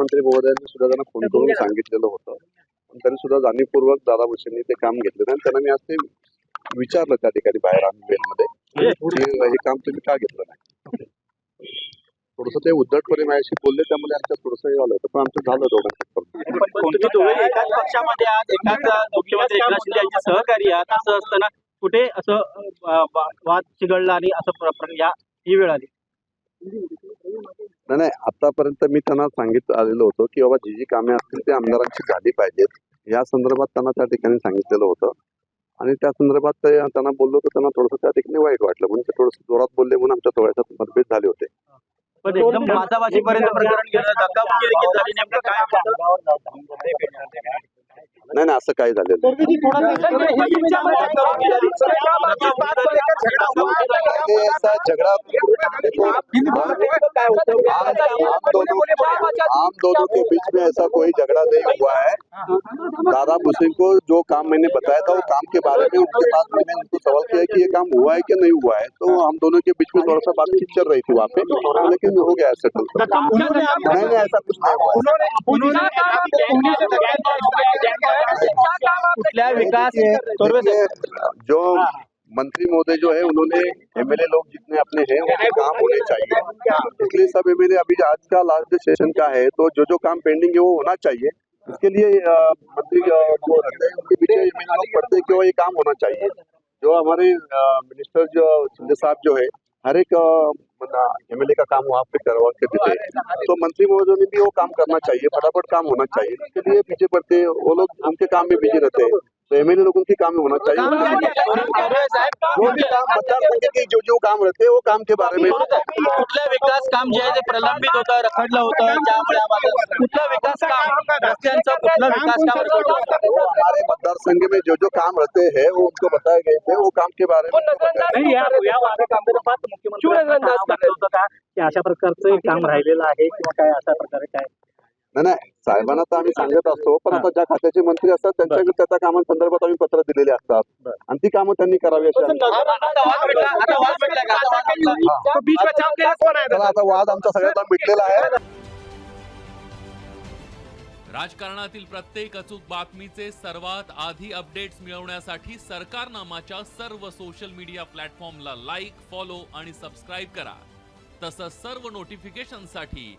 मुख्यमंत्री महोदयांनी सुद्धा त्यांना फोन करून सांगितलेलं होतं. पण त्यांनी सुद्धा जाणीवपूर्वक दादा भुसेंनी ते काम घेतलं आणि त्यांना मी आज ते विचारलं त्या ठिकाणी बाहेर आम्ही मेलमध्ये की हे काम तुम्ही का घेतलं नाही? थोडस ते उद्धटपणे माझ्याशी बोलले त्यामुळे आमचं थोडस हे झालं होतं. पण आमचं झालं दोघांचं सहकारी असं असताना कुठे असं वाद चिघळला आणि असं या ही वेळ आली? नाही नाही आतापर्यंत मी त्यांना सांगित आलेलो होतो की बाबा जी जी कामे असतील ते आमदारांची झाली पाहिजेत. या संदर्भात त्यांना त्या ठिकाणी सांगितलेलं होतं. आणि त्या संदर्भात ते त्यांना बोललो तर त्यांना थोडंसं त्या ठिकाणी वाईट वाटलं. म्हणून ते थोडंसं जोरात बोलले म्हणून आमच्या थोड्याशा मतभेद झाले होते. पण एकदम बाजाबाजीपर्यंत प्रकरण गेलं धक्काबुक्की देखील झाली. नेमकं काय नाही नाही असं काही झालेलं झगड़ा दोनों के बीच में ऐसा कोई झगड़ा नहीं हुआ है। दादा मुस्लिम को जो काम मैंने बताया था वो काम के बारे में उनके पास मैंने उनको सवाल किया कि ये काम हुआ है कि नहीं हुआ है। तो हम दोनों के बीच में थोड़ा सा बातचीत चल रही थी वहाँ पे लेकिन हो गया सेटल नहीं नहीं ऐसा कुछ नहीं हुआ कुठल्या विकास? जो मंत्री महोदय जो है, उन्होंने एमएलए लोग जितने अपने हैं, उनके काम होने चाहिए। इसलिए सब एमएलए अभी आज का लास्ट सेशन का है तो जो जो काम पेंडिंग है, वो होना चाहिए। इसके लिए मंत्री जो रहते हैं, उनके पीछे एमएलए लोग पढ़ते कि वो ये काम होना चाहिए। जो हमारे मिनिस्टर जो, शिंदे साहब जो है, हर एक एमएलए का काम वहाँ पे करवा के देते हैं। तो मंत्री महोदय ने भी वो काम करना चाहिए, फटाफट काम होना चाहिए। इसके लिए पीछे पड़ते वो लोग उनके काम में बिज़ी रहते हैं। तो एमएलए लोगों के काम में होना चाहिए। जो भी काम मतदार संघ के जो जो काम रहते हैं वो काम के बारे में। कुठलं विकास काम जे आहे ते प्रलंबित होतं रखडलं होतं त्यामुळे आम्हाला कुठलं विकास काम रस्त्यांचं कुठलं विकास काम हमारे मतदार संघ में जो जो काम रहते हैं वो उनको बताए गए थे वो काम के बारे में। की अशा प्रकारचं काम राहिलेलं आहे किंवा काय अशा प्रकारे काय? नाही नाही साहेबांना तर आम्ही सांगत असतो पण आता ज्या खात्याचे मंत्री असतात त्यांच्याकडे त्या त्या कामांसंदर्भात आम्ही पत्र दिलेले असतात. आणि ती कामं त्यांनी करावी अशी? हा. आता वाद आमचा सगळ्यांना मिटलेला आहे. राजकारणातील प्रत्येक अचूक बातमीचे सर्वात आधी अपडेट्स मिळवण्यासाठी सरकारनामाच्या सर्व सोशल मीडिया प्लॅटफॉर्मला लाईक फॉलो आणि सबस्क्राईब करा. तसंच सर्व नोटिफिकेशनसाठी